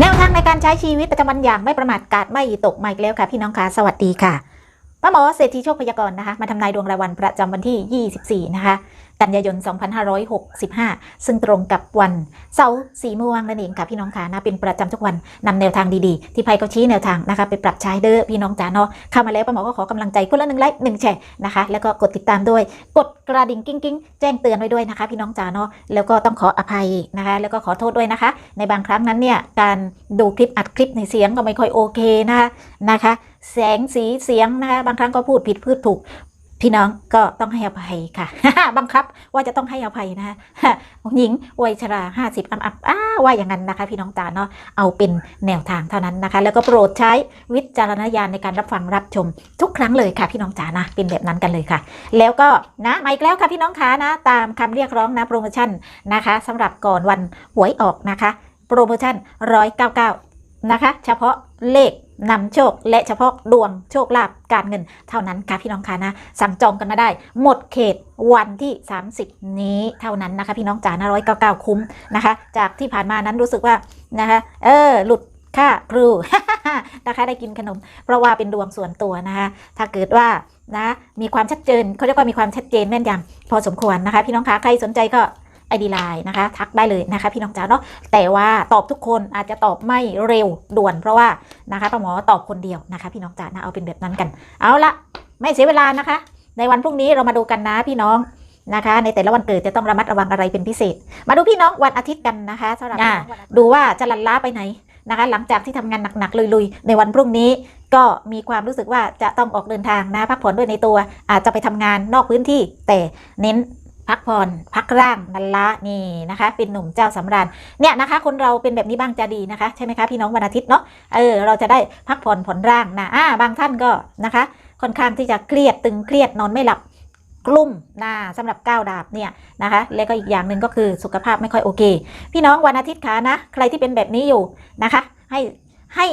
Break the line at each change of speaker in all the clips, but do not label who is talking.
แนวทางในการใช้ชีวิตประจำวันอย่างไม่ประมาทกาดไม่ตกมาอีกแล้วค่ะ พี่น้องคะสวัสดีค่ะ ป้าหมอเศรษฐีโชคพยากรณ์นะคะมาทำนายดวงรายวันประจำวันที่ 24 นะคะกันยายน 2565 ซึ่งตรงกับวันเสาร์สีม่วงนั่นเองค่ะพี่น้องค่ะนะเป็นประจำทุกวันนำแนวทางดีๆ ที่ไพ่ก็ชี้แนวทางนะคะไปปรับใช้เด้อพี่น้องจ๋าเนาะเข้ามาแล้วป้าหมอก็ขอกำลังใจคนละหนึ่งไลค์หนึ่งแชร์นะคะแล้วก็กดติดตามด้วย กดกระดิ่งกิ้งกิ้งแจ้งเตือนไว้ด้วยนะคะ พี่น้องจ๋าเนาะแล้วก็ต้องขออภัยนะคะ แล้วก็ขอโทษด้วยนะคะ ในบางครั้งนั้นเนี่ยการดูคลิปอัดคลิปในเสียงก็ไม่ค่อยโอเคนะคะนะคะ แสงสีเสียงนะคะบางครั้งก็พูดผิดพูดถูกพี่น้องก็ต้องให้อภัยค่ะ บังคับว่าจะต้องให้อภัยนะคะหญิงวัยชรา50อัพอัพอ้าว่าอย่างนั้นนะคะ พี่น้องจ๋าเนาะเอาเป็นแนวทางเท่านั้นนะคะ แล้วก็โปรดใช้วิจารณญาณในการรับฟังรับชมทุกครั้งเลยค่ะ พี่น้องจ๋านะเป็นแบบนั้นกันเลยค่ะ แล้วก็นะมาอีกแล้วค่ะพี่น้องขานะ ตามคำเรียกร้องนะโปรโมชั่นนะคะสำหรับก่อนวันหวยออกนะคะ โปรโมชั่น199นะคะ เฉพาะเลข นำโชคและเฉพาะดวงโชคลาภการเงิน เท่านั้นค่ะพี่น้องค่ะนะ สั่งจองกันมาได้ หมดเขตวันที่ 30 นี้เท่านั้นนะคะพี่น้องจ๋านะ199คุ้มนะคะ จากที่ผ่านมานั้นรู้สึกว่านะคะ เออหลุดค่าครูนะคะได้กินขนม เพราะว่าเป็นดวงส่วนตัวนะคะ ถ้าเกิดว่านะมีความชัดเจนเขาเรียกว่ามีความชัดเจนแม่นยำพอสมควรนะคะ พี่น้องคะใครสนใจก็ ไอดีไลน์นะคะ ทักได้เลยนะคะ พี่น้องจ๋าเนาะแต่ว่าตอบทุกคนอาจจะตอบไม่เร็วด่วนเพราะว่านะคะป้าหมอตอบคนเดียวนะคะ พี่น้องจ๋านะเอาเป็นแบบนั้นกัน เอาละไม่เสียเวลานะคะ ในวันพรุ่งนี้เรามาดูกันนะพี่น้องนะคะ ในแต่ละวันเกิดจะต้องระมัดระวังอะไรเป็นพิเศษ มาดูพี่น้องวันอาทิตย์กันนะคะสำหรับพี่น้องวันอาทิตย์ดูว่าจะลันล้าไปไหนนะคะ หลังจากที่ทำงานหนักๆลุยๆ ในวันพรุ่งนี้ก็มีความรู้สึกว่าจะต้องออกเดินทางนะพักผ่อนด้วยในตัว อาจจะไปทำงานนอกพื้นที่แต่เน้น พักผ่อนพักร่างนันละนี่นะคะ เป็นหนุ่มเจ้าสำราญเนี่ยนะคะ คนเราเป็นแบบนี้บ้างจะดีนะคะ ใช่ไหมคะพี่น้องวันอาทิตย์เนาะเออเราจะได้พักผ่อนผ่อนร่างนะอ่าบางท่านก็นะคะ ค่อนข้างที่จะเครียดตึงเครียดนอนไม่หลับกลุ่มนะสำหรับก้าวดาบเนี่ยนะคะ แล้วก็อีกอย่างหนึ่งก็คือสุขภาพไม่ค่อยโอเค พี่น้องวันอาทิตย์ขานะ ใครที่เป็นแบบนี้อยู่นะคะ ให้ให้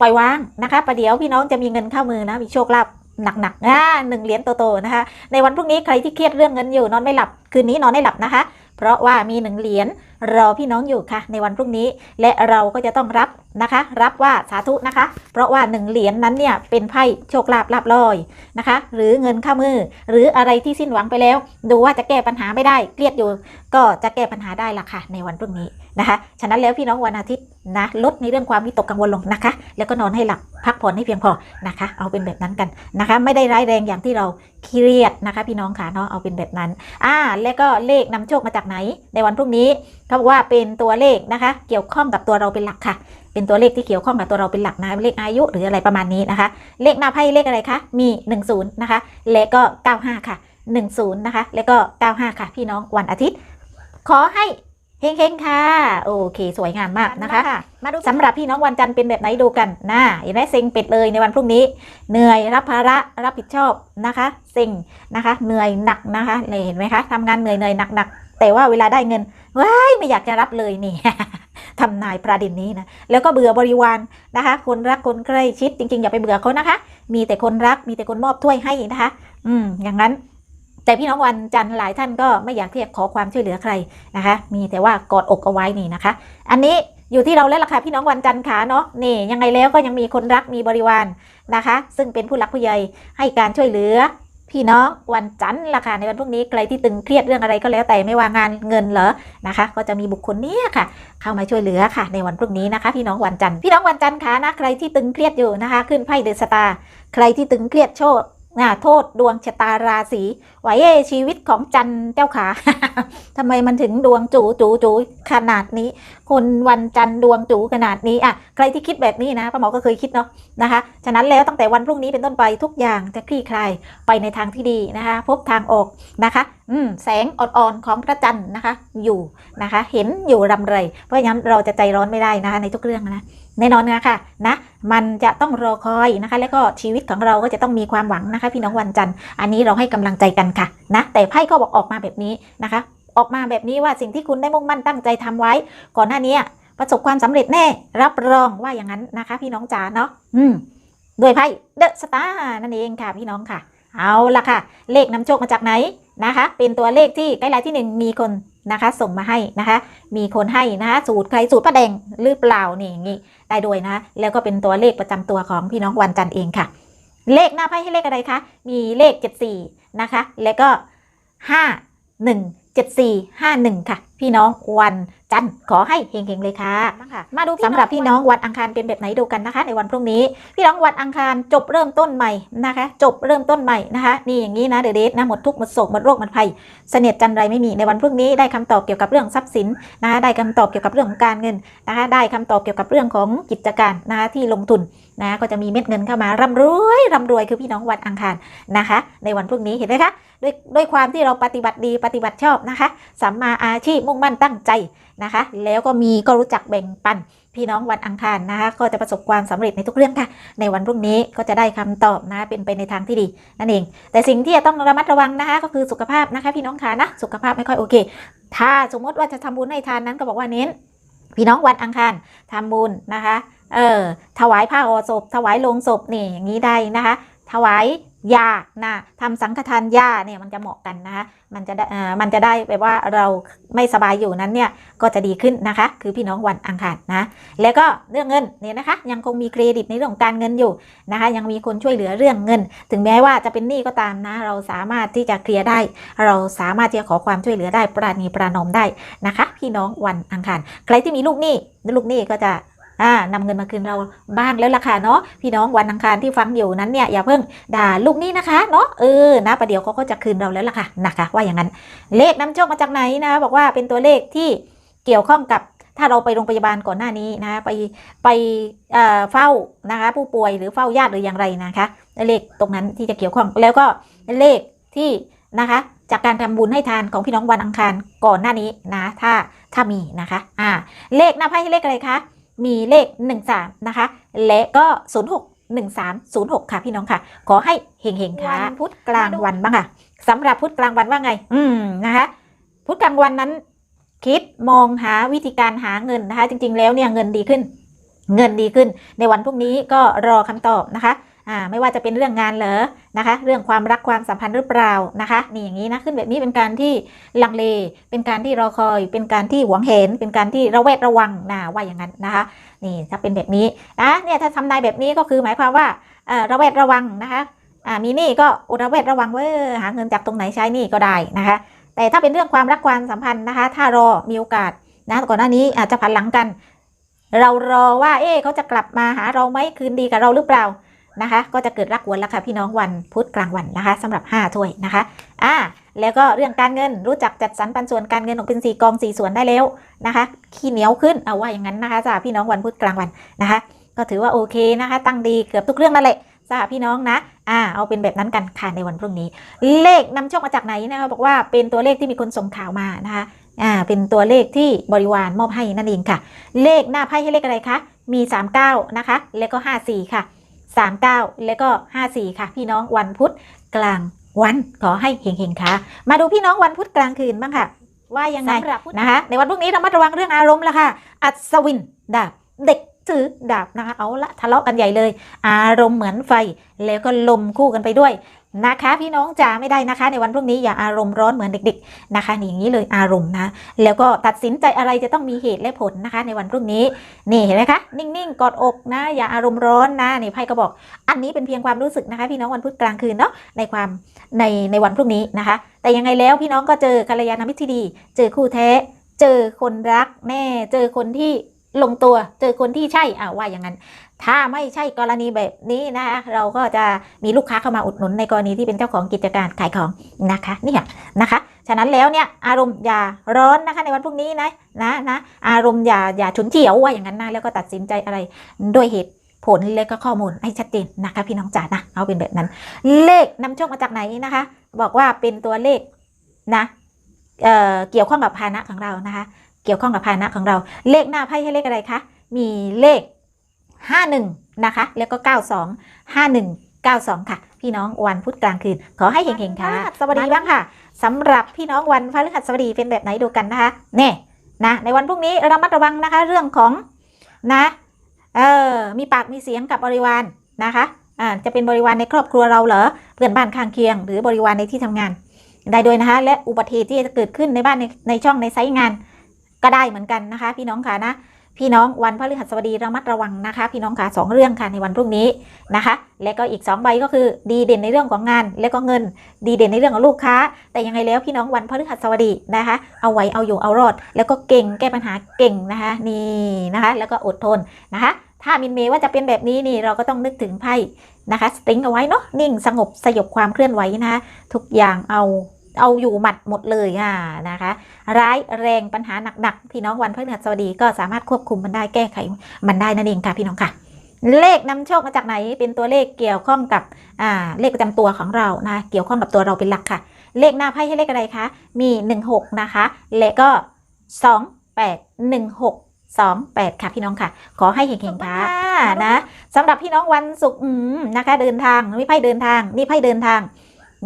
ปล่อยวางนะคะประเดี๋ยวพี่น้องจะมีเงินเข้ามือนะมีโชคลาภ หนักๆอ่าหนึ่งเหรียญโตๆนะคะ ในวันพรุ่งนี้ใครที่เครียดเรื่องเงินอยู่นอนไม่หลับ คืนนี้นอนไม่หลับนะคะ เพราะว่ามีหนึ่งเหรียญรอพี่น้องอยู่ค่ะ ในวันพรุ่งนี้ และเราก็จะต้องรับนะคะ รับว่าสาธุนะคะ เพราะว่าหนึ่งเหรียญนั้นเนี่ยเป็นไพ่โชคลาภลาบลอยนะคะ หรือเงินเข้ามือ หรืออะไรที่สิ้นหวังไปแล้ว ดูว่าจะแก้ปัญหาไม่ได้เครียดอยู่ ก็จะแก้ปัญหาได้ละค่ะ ในวันพรุ่งนี้นะคะ ฉะนั้นแล้วพี่น้องวันอาทิตย์นะลดในเรื่องความวิตกกังวลลงนะคะ แล้วก็นอนให้หลับพักผ่อนให้เพียงพอนะคะ เอาเป็นแบบนั้นกันนะคะ ไม่ได้ร้ายแรงอย่างที่เรา เครียดนะคะ พี่น้องค่ะเนาะเอาเป็นแบบนั้น อ่า แล้วก็เลขนำโชคมาจากไหน ในวันพรุ่งนี้เขาบอกว่าเป็นตัวเลขนะคะ เกี่ยวข้องกับตัวเราเป็นหลักค่ะ เป็นตัวเลขที่เกี่ยวข้องกับตัวเราเป็นหลักนะเลขอายุหรืออะไรประมาณนี้นะคะ เลขหน้าไพ่เลขอะไรคะมี 10 นะคะ และก็ 95 ค่ะ 10 นะคะ แล้วก็ 95 ค่ะ พี่น้องวันอาทิตย์ ขอให้ เฮงๆค่ะ โอเค สวยงามมากนะคะ มาดูสำหรับพี่น้องวันจันทร์เป็นแบบไหนดูกันนะเห็นไหมเซ็งเป็ดเลยในวันพรุ่งนี้ เหนื่อยรับภาระรับผิดชอบนะคะเซ็งนะคะ เหนื่อยหนักนะคะเลยเห็นไหมคะทำงานเหนื่อยเหนื่อยหนักหนักๆแต่ว่าเวลาได้เงินว้ายไม่อยากจะรับเลยนี่ทำนายประเด็นนี้นะแล้วก็เบื่อบริวารนะคะ คนรักคนใกล้ชิดจริงๆอย่าไปเบื่อเขานะคะ มีแต่คนรักมีแต่คนมอบถ้วยให้นะคะ อืมอย่างนั้น แต่พี่น้องวันจันทร์หลายท่านก็ไม่อยากที่จะขอความช่วยเหลือใครนะคะ มีแต่ว่ากอดอกเอาไว้นี่นะคะ อันนี้อยู่ที่เราแล้วล่ะค่ะพี่น้องวันจันทร์ขาเนาะนี่ยังไงแล้วก็ยังมีคนรักมีบริวารนะคะ ซึ่งเป็นผู้หลักผู้ใหญ่ให้การช่วยเหลือ พี่น้องวันจันทร์ล่ะค่ะในวันพรุ่งนี้ใครที่ตึงเครียดเรื่องอะไรก็แล้วแต่ไม่ว่างานเงินเหรอนะคะ ก็จะมีบุคคลนี้ค่ะ เข้ามาช่วยเหลือค่ะ ในวันพรุ่งนี้นะคะ พี่น้องวันจันทร์พี่น้องวันจันทร์คะนะใครที่ตึงเครียดอยู่นะคะ ขึ้นไพ่เดอะสตาร์ใครที่ตึงเครียดโชค นะโทษดวงชะตาราศีไหวเอ้ชีวิตของจันเจ้าขาทำไมมันถึงดวงจูจูจูขนาดนี้ คนวันจันดวงจูขนาดนี้อะใครที่คิดแบบนี้นะป้าหมอก็เคยคิดเนาะนะคะ ฉะนั้นแล้วตั้งแต่วันพรุ่งนี้เป็นต้นไปทุกอย่างจะคลี่คลายไปในทางที่ดีนะคะ พบทางออกนะคะ อืมแสงอ่อนๆของพระจันทร์นะคะ อยู่นะคะ เห็นอยู่รำไร เพราะฉะนั้นเราจะใจร้อนไม่ได้นะคะในทุกเรื่องนะ แน่นอนนะคะนะมันจะต้องรอคอยนะคะ แล้วก็ชีวิตของเราก็จะต้องมีความหวังนะคะ พี่น้องวันจันทร์อันนี้เราให้กำลังใจกันค่ะนะแต่ไพ่ก็บอกออกมาแบบนี้นะคะ ออกมาแบบนี้ว่าสิ่งที่คุณได้มุ่งมั่นตั้งใจทำไว้ ก่อนหน้านี้ประสบความสำเร็จแน่ รับรองว่าอย่างนั้นนะคะ พี่น้องจ๋าเนาะอืมด้วยไพ่เดอะสตาร์นั่นเองค่ะพี่น้องค่ะ เอาละค่ะ เลขนำโชคมาจากไหน นะคะ เป็นตัวเลขที่ใกล้ๆที่หนึ่งมีคนนะคะ ส่งมาให้นะคะ มีคนให้นะคะสูตรใครสูตรป้าแดงหรือเปล่านี่อย่างนี้ได้ด้วยนะ แล้วก็เป็นตัวเลขประจำตัวของพี่น้องวันจันทร์เองค่ะ เลขหน้าไพ่ให้เลขอะไรคะ มีเลข 74 นะคะ แล้วก็ 5 1 7 4 5 1 ค่ะ พี่น้องวันจันทร์ขอให้เฮงๆเลยค่ะ มาดูสำหรับพี่น้องวันอังคารเป็นแบบไหนดูกันนะคะ ในวันพรุ่งนี้ พี่น้องวันอังคารจบเริ่มต้นใหม่นะคะ จบเริ่มต้นใหม่นะคะ นี่อย่างนี้นะเดเดทนะหมดทุกข์หมดโศกหมดโรคหมดภัย เสนียดจันไรไม่มีในวันพรุ่งนี้ได้คำตอบเกี่ยวกับเรื่องทรัพย์สินนะคะได้คำตอบเกี่ยวกับเรื่องของการเงินนะคะ ได้คำตอบเกี่ยวกับเรื่องของกิจการนะคะที่ลงทุน นะก็จะมีเม็ดเงินเข้ามาร่ำรวยร่ำรวยคือพี่น้องวันอังคารนะคะ ในวันพรุ่งนี้เห็นไหมคะด้วยด้วยความที่เราปฏิบัติดีปฏิบัติชอบนะคะสัมมาอาชีพมุ่งมั่นตั้งใจนะคะ แล้วก็มีก็รู้จักแบ่งปันพี่น้องวันอังคารนะคะ ก็จะประสบความสำเร็จในทุกเรื่องค่ะ ในวันพรุ่งนี้ก็จะได้คำตอบนะเป็นไปในทางที่ดีนั่นเอง แต่สิ่งที่จะต้องระมัดระวังนะคะ ก็คือสุขภาพนะคะ พี่น้องค่ะนะสุขภาพไม่ค่อยโอเค ถ้าสมมติว่าจะทำบุญให้ทานนั้นก็บอกว่าเน้น พี่น้องวันอังคารทำบุญนะคะ เออถวายผ้าห่อศพ ถวายโลงศพนี่อย่างนี้ได้นะคะ ถวายยานะทำสังฆทานยาเนี่ยมันจะเหมาะกันนะคะมันจะได้อ่ามันจะได้แบบว่าเราไม่สบายอยู่นั้นเนี่ยก็จะดีขึ้นนะคะ คือพี่น้องวันอังคารนะ แล้วก็เรื่องเงินเนี่ยนะคะ ยังคงมีเครดิตในเรื่องของการเงินอยู่นะคะ ยังมีคนช่วยเหลือเรื่องเงิน ถึงแม้ว่าจะเป็นหนี้ก็ตามนะ เราสามารถที่จะเคลียร์ได้ เราสามารถที่จะขอความช่วยเหลือได้ปราณีประนอมได้นะคะ พี่น้องวันอังคารใครที่มีลูกหนี้ลูกหนี้ก็จะ อ่านำเงินมาคืนเราบ้างแล้วล่ะค่ะเนาะพี่น้องวันอังคารที่ฟังอยู่นั้นเนี่ยอย่าเพิ่งด่าลูกนี้นะคะเนาะเออนะประเดี๋ยวเขาก็จะคืนเราแล้วล่ะค่ะนะคะ ว่าอย่างนั้นเลขนำโชคมาจากไหนนะ บอกว่าเป็นตัวเลขที่เกี่ยวข้องกับถ้าเราไปโรงพยาบาลก่อนหน้านี้นะไปไปเอ่อเฝ้านะคะผู้ป่วยหรือเฝ้าญาติหรืออย่างไรนะคะเลขตรงนั้นที่จะเกี่ยวข้องแล้วก็เลขที่นะคะจากการทำบุญให้ทานของพี่น้องวันอังคารก่อนหน้านี้นะถ้าถ้ามีนะคะอ่าเลขหน้าไพ่เลขอะไรคะ มีเลข 13 นะคะ และก็ 06 1306 ค่ะพี่น้องค่ะ ขอให้เฮงๆค่ะพุธกลางวันบ้างค่ะสำหรับพุธกลางวันว่าไง อืมนะคะพุธกลางวันนั้น คิดมองหาวิธีการหาเงินนะคะ จริง ๆ แล้วเนี่ยเงินดีขึ้น เงินดีขึ้น ในวันพรุ่งนี้ก็รอคำตอบนะคะ อ่าไม่ว่าจะเป็นเรื่องงานเหรอนะคะ เรื่องความรักความสัมพันธ์หรือเปล่านะคะนี่อย่างนี้นะขึ้นแบบนี้เป็นการที่ลังเล เป็นการที่รอคอย เป็นการที่หวงเห็น เป็นการที่ระแวดระวังนะว่าอย่างนั้นนะคะนี่ถ้าเป็นแบบนี้นะเนี่ยถ้าทำนายแบบนี้ก็คือหมายความว่าเอ่อระแวดระวังนะคะอ่ามีนี้ก็อุระแวดระวังว่าหาเงินจากตรงไหนใช้นี้ก็ได้นะคะ แต่ถ้าเป็นเรื่องความรักความสัมพันธ์นะคะ ถ้ารอมีโอกาสนะก่อนหน้านี้อาจจะผันหลังกัน เรารอว่าเอ๊เขาจะกลับมาหาเราไหมคืนดีกับเราหรือเปล่า นะคะ ก็จะเกิดรักวนแล้วค่ะพี่น้องวันพุธกลางวันนะคะสำหรับ 5 ถ้วยนะคะอ่าแล้วก็เรื่องการเงินรู้จักจัดสรรปันส่วนการเงินออกเป็นสี่กองสี่ส่วนได้แล้วนะคะขี้เหนียวขึ้นเอาว่าอย่างนั้นนะคะจ้าพี่น้องวันพุธกลางวันนะคะ ก็ถือว่าโอเคนะคะ ตั้งดีเกือบทุกเรื่องนั่นแหละจ้าพี่น้องนะ อ่า เอาเป็นแบบนั้นกันค่ะในวันพรุ่งนี้ เลขนำโชคมาจากไหนนะคะ บอกว่าเป็นตัวเลขที่มีคนส่งข่าวมานะคะ อ่า เป็นตัวเลขที่บริวารมอบให้นั่นเองค่ะ เลขหน้าไพ่ให้เลขอะไรคะ มี 39 นะคะ แล้วก็ 54 ค่ะ 39 แล้วก็ 54 ค่ะ พี่น้องวันพุธกลางวันขอให้เฮงๆค่ะ มาดูพี่น้องวันพุธกลางคืนบ้างค่ะ ว่ายังไงนะคะ ในวันพรุ่งนี้เรามาระวังเรื่องอารมณ์ละค่ะ อัศวินดาบเด็กถือดาบนะคะเอาละทะเลาะกันใหญ่เลย อารมณ์เหมือนไฟ แล้วก็ลมคู่กันไปด้วย นะคะ พี่น้องจ๋าไม่ได้นะคะ ในวันพรุ่งนี้อย่าอารมณ์ร้อนเหมือนเด็ก ๆนะคะนี่อย่างนี้เลยอารมณ์นะ แล้วก็ตัดสินใจอะไรจะต้องมีเหตุและผลนะคะ ในวันพรุ่งนี้นี่เห็นไหมคะนิ่งๆกอดอกนะ อย่าอารมณ์ร้อนนะนี่ไพ่ก็บอก อันนี้เป็นเพียงความรู้สึกนะคะ พี่น้องวันพุธกลางคืนเนาะในความในในวันพรุ่งนี้นะคะ แต่ยังไงแล้วพี่น้องก็เจอกัลยาณมิตรที่ดี เจอคู่แท้ เจอคนรักแน่เจอคนที่ลงตัวเจอคนที่ใช่อ่าว่าอย่างนั้น ถ้าไม่ใช่กรณีแบบนี้นะคะเราก็จะมีลูกค้าเข้ามาอุดหนุนในกรณีที่เป็นเจ้าของกิจการขายของนะคะเนี่ยนะคะฉะนั้นแล้วเนี่ยอารมณ์อย่าร้อนนะคะในวันพรุ่งนี้นะนะนะอารมณ์อย่าอย่าฉุนเฉียวว่าอย่างนั้นนะแล้วก็ตัดสินใจอะไรด้วยเหตุผลและก็ข้อมูลให้ชัดเจนนะคะพี่น้องจ๋านะเอาเป็นแบบนั้น เลขนำโชคมาจากไหนนะคะ บอกว่าเป็นตัวเลขนะเอ่อเกี่ยวข้องกับภาณะของเรานะคะ เกี่ยวข้องกับภาณะของเรา เลขหน้าไพ่ให้เลขอะไรคะมีเลข 51 นะคะ แล้วก็ 92 51 92 ค่ะ พี่น้องวันพุธกลางคืน ขอให้เฮงๆค่ะ สวัสดีบ้างค่ะสำหรับพี่น้องวันพฤหัสบดีเป็นแบบไหนดูกันนะคะเน่นะในวันพรุ่งนี้ระมัดระวังนะคะ เรื่องของนะเออมีปากมีเสียงกับบริวารนะคะอ่าจะเป็นบริวารในครอบครัวเราเหรอเพื่อนบ้านข้างเคียง หรือบริวารในที่ทำงานได้ด้วยนะคะ และอุบัติเหตุที่จะเกิดขึ้นในบ้านในในช่องในไซต์งานก็ได้เหมือนกันนะคะ พี่น้องค่ะนะ พี่น้องวันพฤหัสบดีระมัดระวังนะคะ พี่น้องค่ะสองเรื่องค่ะในวันพรุ่งนี้นะคะ และก็อีก 2 ใบก็คือดีเด่นในเรื่องของงาน และก็เงิน ดีเด่นในเรื่องของลูกค้า แต่ยังไงแล้วพี่น้องวันพฤหัสบดีนะคะ เอาไว้เอาอยู่เอารอด แล้วก็เก่งแก้ปัญหาเก่งนะคะนี่นะคะ แล้วก็อดทนนะคะ ถ้ามินเมย์ว่าจะเป็นแบบนี้นี่เราก็ต้องนึกถึงไพ่นะคะสติงเอาไว้เนาะนิ่งสงบสยบความเคลื่อนไหวนะคะทุกอย่างเอา เอาอยู่หมัดหมดเลยอะนะคะ ร้ายแรงปัญหาหนักๆพี่น้องวันพฤหัสบดีก็สามารถควบคุมมันได้แก้ไขมันได้นั่นเองค่ะพี่น้องค่ะ เลขนำโชคมาจากไหนเป็นตัวเลขเกี่ยวข้องกับอ่าเลขประจำตัวของเรานะเกี่ยวข้องกับตัวเราเป็นหลักค่ะ เลขหน้าไพ่ให้เลขอะไรคะมี 16 นะคะ และก็ 28 16 28 ค่ะพี่น้องค่ะ ขอให้เห็งๆค่ะนะสำหรับพี่น้องวันศุกร์อืมนะคะ เดินทางนี่ไพ่เดินทาง นี่ไพ่เดินทาง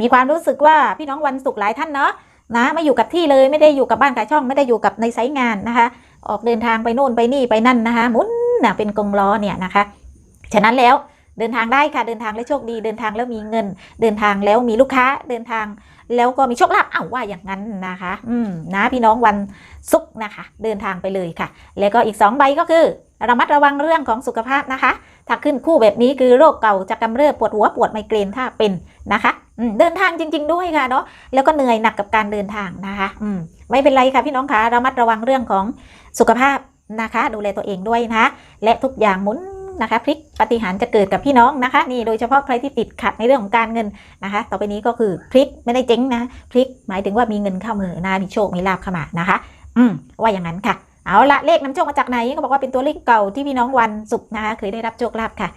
มีความรู้สึกว่าพี่น้องวันศุกร์หลายท่านเนาะนะไม่อยู่กับที่เลยไม่ได้อยู่กับบ้านกับช่องไม่ได้อยู่กับในไซต์งานนะคะ ออกเดินทางไปโน่นไปนี่ไปนั่นนะคะหมุนนะเป็นกงล้อเนี่ยนะคะ ฉะนั้นแล้วเดินทางได้ค่ะเดินทางแล้วโชคดีเดินทางแล้วมีเงิน เดินทางแล้วมีลูกค้าเดินทางแล้วก็มีโชคลาภอ้าวว่าอย่างนั้นนะคะ อืมนะพี่น้องวันศุกร์นะคะ เดินทางไปเลยค่ะ แล้วก็อีก 2 ใบก็คือระมัดระวังเรื่องของสุขภาพนะคะ ถ้าขึ้นคู่แบบนี้คือโรคเก่าจะกำเริบปวดหัวปวดไมเกรนถ้าเป็น นะคะเดินทางจริง ๆ ด้วยค่ะเนาะแล้วก็เหนื่อยหนักกับการเดินทางนะคะอืมไม่เป็นไรค่ะพี่น้องคะระมัดระวังเรื่องของสุขภาพนะคะ ดูแลตัวเองด้วยนะคะและทุกอย่างหมุนนะคะพลิกปฏิหารจะเกิดกับพี่น้องนะคะ นี่โดยเฉพาะใครที่ติดขัดในเรื่องของการเงินนะคะ ต่อไปนี้ก็คือพลิกไม่ได้เจ๊งนะพลิกหมายถึงว่ามีเงินเข้ามือนะมีโชคมีลาภเข้ามานะคะ อืมว่าอย่างนั้นค่ะเอาละเลขนำโชคมาจากไหนก็บอกว่าเป็นตัวเลขเก่าที่พี่น้องวันศุกร์นะคะเคยได้รับโชคลาภค่ะ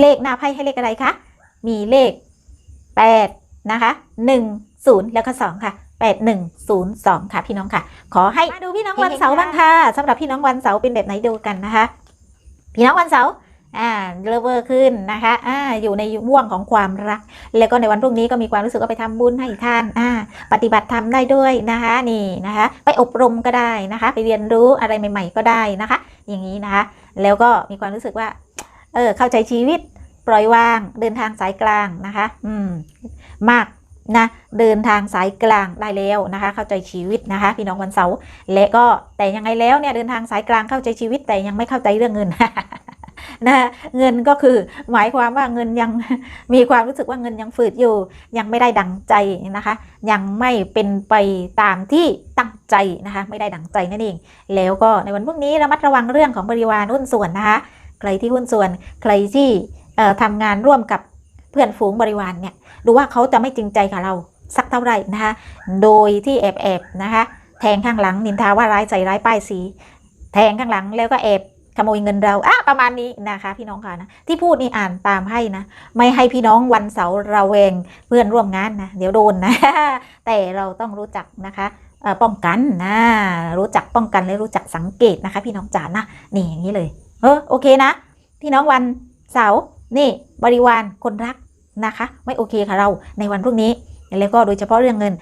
เลขหน้าไพ่ให้เลขอะไรคะมีเลข 8นะคะ1 0 แล้วก็ 2 ค่ะ 8 1 0 2 ค่ะพี่น้องค่ะ ขอให้มาดูพี่น้องวันเสาร์บ้างค่ะสำหรับพี่น้องวันเสาร์เป็นแบบไหนดูกันนะคะ พี่น้องวันเสาร์อ่าเลเวอร์ขึ้นนะคะอ่าอยู่ในม่วงของความรัก แล้วก็ในวันพรุ่งนี้ก็มีความรู้สึกว่าไปทำบุญให้ทานอ่าปฏิบัติธรรมได้ด้วยนะคะนี่นะคะ ไปอบรมก็ได้นะคะ ไปเรียนรู้อะไรใหม่ ๆ ก็ได้นะคะ อย่างนี้นะคะ แล้วก็มีความรู้สึกว่าเออเข้าใจชีวิต ปล่อยวาง เดินทางสายกลางนะคะ อืม มากนะ เดินทางสายกลางได้แล้วนะคะ เข้าใจชีวิตนะคะ พี่น้องวันเสาร์และก็แต่ยังไงแล้วเนี่ยเดินทางสายกลางเข้าใจชีวิตแต่ยังไม่เข้าใจเรื่องเงินนะเงินก็คือหมายความว่าเงินยังมีความรู้สึกว่าเงินยังฝืดอยู่ ยังไม่ได้ดังใจนะคะ ยังไม่เป็นไปตามที่ตั้งใจนะคะ ไม่ได้ดังใจนั่นเอง แล้วก็ในวันพรุ่งนี้ระมัดระวังเรื่องของบริวารหุ้นส่วนนะคะ ใครที่หุ้นส่วนใครที่ ทำงานร่วมกับเพื่อนฝูงบริวารเนี่ยดูว่าเขาจะไม่จริงใจกับเราสักเท่าไหร่นะคะโดยที่แอบแอบนะคะแทงข้างหลังนินทาว่าร้ายใจร้ายป้ายสี แทงข้างหลังแล้วก็แอบขโมยเงินเราอะประมาณนี้นะคะพี่น้องค่ะนะที่พูดนี่อ่านตามให้นะ ไม่ให้พี่น้องวันเสาร์ระแวงเพื่อนร่วมงานนะ เดี๋ยวโดนนะ แต่เราต้องรู้จักนะคะป้องกันนะ รู้จักป้องกันและรู้จักสังเกตนะคะ พี่น้องจ๋านะนี่อย่างนี้เลย เออโอเคนะ พี่น้องวันเสาร์ นี่บริวารคนรักนะคะ ไม่โอเคค่ะเราในวันพรุ่งนี้ แล้วก็โดยเฉพาะเรื่องเงิน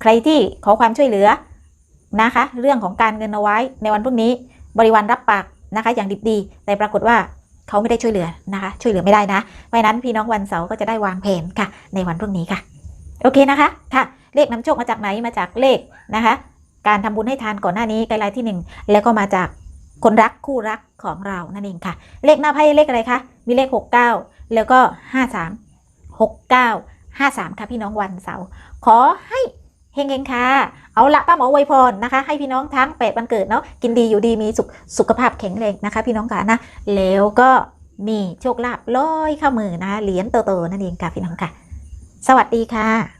ใครที่ขอความช่วยเหลือนะคะ เรื่องของการเงินเอาไว้ในวันพรุ่งนี้ บริวารรับปากนะคะ อย่างดิบดี แต่ปรากฏว่าเขาไม่ได้ช่วยเหลือนะคะ ช่วยเหลือไม่ได้นะเพราะนั้นพี่น้องวันเสาร์ก็จะได้วางแผนค่ะ ในวันพรุ่งนี้ค่ะ โอเคนะคะค่ะ เลขนำโชคมาจากไหนมาจากเลขนะคะ การทำบุญให้ทานก่อนหน้านี้ไกด์ไลน์ที่หนึ่งแล้วก็มาจากคนรักคู่รักของเรานั่นเองค่ะ เลขหน้าไพ่เลขอะไรคะ มีเลข 69 แล้วก็ 53 69 53 ค่ะพี่น้องวันเสาร์ขอให้เฮงๆค่ะ เอาละป้าหมอไวยพรนะคะ ให้พี่น้องทั้งแปดวันเกิดเนาะกินดีอยู่ดีมีสุขสุขภาพแข็งแรงนะคะ พี่น้องค่ะนะแล้วก็มีโชคลาภลอยเข้ามือนะเหรียญโตๆนั่นเองค่ะพี่น้องค่ะ สวัสดีค่ะ